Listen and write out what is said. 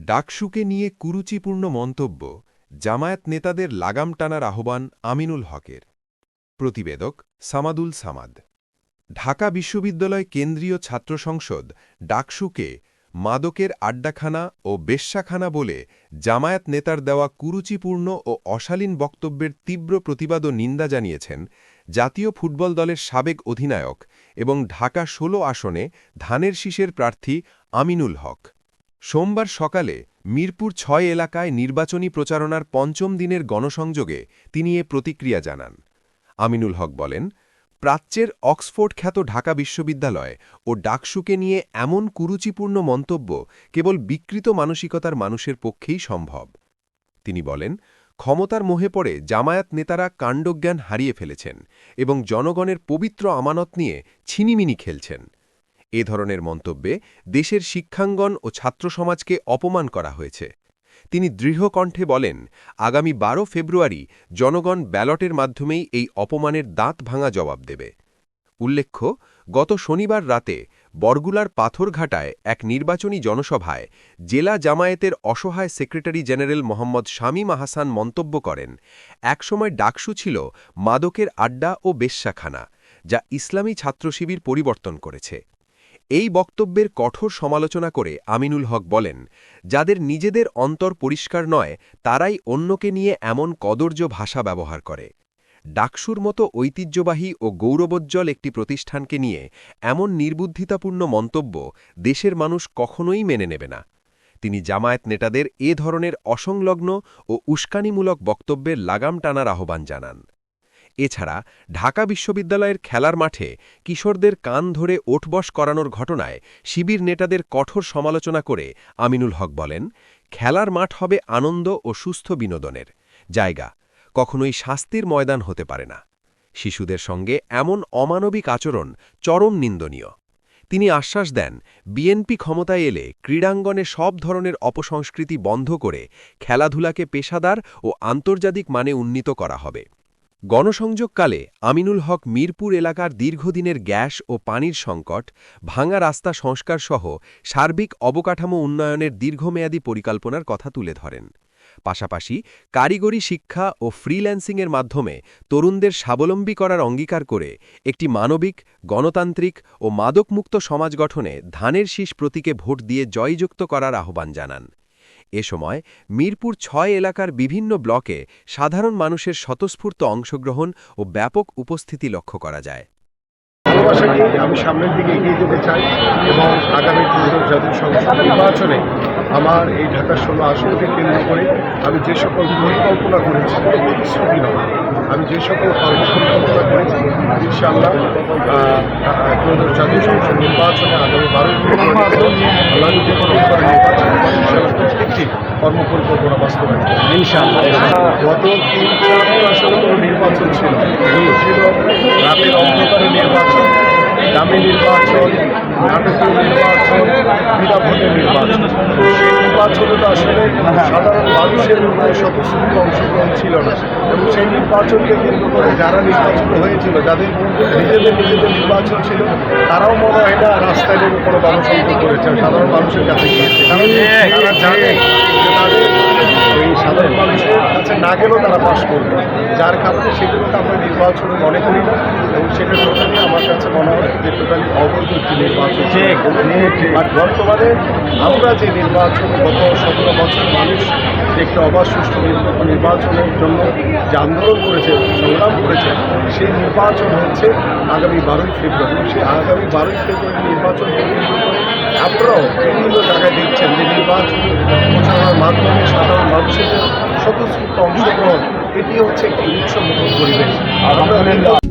ডাকসুকে নিয়ে কুরুচিপূর্ণ মন্তব্য জামায়াত নেতাদের লাগাম টানার আহ্বান আমিনুল হকের। প্রতিবেদক সামাদুল সামাদ। ঢাকা বিশ্ববিদ্যালয় কেন্দ্রীয় ছাত্র সংসদ ডাকসুকে মাদকের আড্ডাখানা ও বেশ্যাখানা বলে জামায়াত নেতার দেওয়া কুরুচিপূর্ণ ও অশালীন বক্তব্যের তীব্র প্রতিবাদ ও নিন্দা জানিয়েছেন জাতীয় ফুটবল দলের সাবেক অধিনায়ক এবং ঢাকা ১৬ আসনে ধানের শীষের প্রার্থী আমিনুল হক। সোমবার সকালে মিরপুর ছয় এলাকায় নির্বাচনী প্রচারণার পঞ্চম দিনের গণসংযোগে তিনি এ প্রতিক্রিয়া জানান। আমিনুল হক বলেন, প্রাচ্যের অক্সফোর্ড খ্যাত ঢাকা বিশ্ববিদ্যালয় ও ডাকসুকে নিয়ে এমন কুরুচিপূর্ণ মন্তব্য কেবল বিকৃত মানসিকতার মানুষের পক্ষেই সম্ভব। তিনি বলেন, ক্ষমতার মোহে পড়ে জামায়াত নেতারা কাণ্ডজ্ঞান হারিয়ে ফেলেছেন এবং জনগণের পবিত্র আমানত নিয়ে ছিনিমিনি খেলছেন। এ ধরনের মন্তব্যে দেশের শিক্ষাঙ্গন ও ছাত্র সমাজকে অপমান করা হয়েছে। তিনি দৃঢ় কণ্ঠে বলেন, আগামী ১২ ফেব্রুয়ারি জনগণ ব্যালটের মাধ্যমেই এই অপমানের দাঁত ভাঙা জবাব দেবে। উল্লেখ্য, গত শনিবার রাতে বরগুলার পাথরঘাটায় এক নির্বাচনী জনসভায় জেলা জামায়াতের অসহায় সেক্রেটারি জেনারেল মোহাম্মদ শামীম আহাসান মন্তব্য করেন, একসময় ডাকসু ছিল মাদকের আড্ডা ও বেশ্যাখানা, যা ইসলামী ছাত্রশিবির পরিবর্তন করেছে। এই বক্তব্যের কঠোর সমালোচনা করে আমিনুল হক বলেন, যাদের নিজেদের অন্তর পরিষ্কার নয়, তারাই অন্যকে নিয়ে এমন কদর্য ভাষা ব্যবহার করে। ডাকসুর মতো ঐতিহ্যবাহী ও গৌরবোজ্জ্বল একটি প্রতিষ্ঠানকে নিয়ে এমন নির্বুদ্ধিতাপূর্ণ মন্তব্য দেশের মানুষ কখনোই মেনে নেবে না। তিনি জামায়াত নেতাদের এ ধরনের অসংলগ্ন ও উস্কানিমূলক বক্তব্যের লাগাম টানার আহ্বান জানান। এছাড়া ঢাকা বিশ্ববিদ্যালয়ের খেলার মাঠে কিশোরদের কান ধরে ওঠবস করানোর ঘটনায় শিবির নেতাদের কঠোর সমালোচনা করে আমিনুল হক বলেন, খেলার মাঠ হবে আনন্দ ও সুস্থ বিনোদনের জায়গা। কখনোই শাস্তির ময়দান হতে পারে না। শিশুদের সঙ্গে এমন অমানবিক আচরণ চরম নিন্দনীয়। তিনি আশ্বাস দেন, বিএনপি ক্ষমতায় এলে ক্রীড়াঙ্গনে সব ধরনের অপসংস্কৃতি বন্ধ করে খেলাধুলাকে পেশাদার ও আন্তর্জাতিক মানে উন্নীত করা হবে। গণসংযোগকালে আমিনুল হক মিরপুর এলাকার দীর্ঘদিনের গ্যাস ও পানির সংকট, ভাঙা রাস্তা সংস্কারসহ সার্বিক অবকাঠামো উন্নয়নের দীর্ঘমেয়াদী পরিকল্পনার কথা তুলে ধরেন। পাশাপাশি কারিগরি শিক্ষা ও ফ্রিল্যান্সিংয়ের মাধ্যমে তরুণদের স্বাবলম্বী করার অঙ্গীকার করে একটি মানবিক, গণতান্ত্রিক ও মাদকমুক্ত সমাজ গঠনে ধানের শীষ প্রতীকে ভোট দিয়ে জয়যুক্ত করার আহ্বান জানান। এ সময় মিরপুর ছয় এলাকার বিভিন্ন ব্লকে সাধারণ মানুষের স্বতঃস্ফূর্ত অংশগ্রহণ ও ব্যাপক উপস্থিতি লক্ষ্য করা যায়। আমি সামনের দিকে এগিয়ে যেতে চাই এবং আগামী জাতীয় সংসদ নির্বাচনে আমার এই ঢাকা ষোলো আসনকে কেন্দ্র করে আমি যে সকল পরিকল্পনা করেছি প্রতিশ্রুতি নয় আমি যে সকল কর্মপরিকল্পনা করেছি ইনশাআল্লাহ ত্রয়োদশ জাতীয় সংসদ নির্বাচনে আগামী বারোই আল্লাহ যদি কোনো নির্বাচন ইনশাআল্লাহ প্রত্যেকটি কর্মপরিকল্পনা বাস্তবায়ন। ইনশাআল্লাহ গত তিন চার আসলে কোনো নির্বাচন ছিল। ছিল রাতের অন্ধকারে নির্বাচন। দামি নির্বাচন, নাটকীয় নির্বাচন বিনা ভোটের নির্বাচন। সেই নির্বাচনে তো আসলে সাধারণ মানুষের কোনো স্বতঃস্ফূর্ত অংশগ্রহণ ছিল না। এবং সেই নির্বাচনকে কেন্দ্র করে যারা নির্বাচিত হয়েছিল, যাদের নিজেদের নিজেদের নির্বাচন ছিল, তারাও মনে হয় না রাস্তায় নেমে কোনো গণসংযোগ করেছে। সাধারণ মানুষের কাছে গিয়েছে। কারণ তারা জানে যে তাদের এই সাধারণ মানুষের কাছে না গেলেও তারা পাশ করবে। যার কারণে সেগুলোকে আমরা নির্বাচনে মনে করি না। এবং সেটা টোটালি আমার কাছে মনে হয় যে টোটালি অবৈধ একটি নির্বাচন। আর বর্তমানে আমরা যে নির্বাচন গত সতেরো বছর মানুষ একটি অবাধ সুষ্ঠু নির্বাচনের জন্য যে আন্দোলন করেছে সংগ্রাম করেছে সেই নির্বাচন হচ্ছে আগামী বারোই ফেব্রুয়ারি। সেই আগামী বারোই ফেব্রুয়ারি নির্বাচন আপনারাও বিভিন্ন জায়গায় দেখছেন যে নির্বাচন প্রচারণার মাধ্যমে যে স্বতঃস্ফূর্ত অংশগ্রহণ এটি হচ্ছে একটি উৎসব পরিবেশ। আর আমরা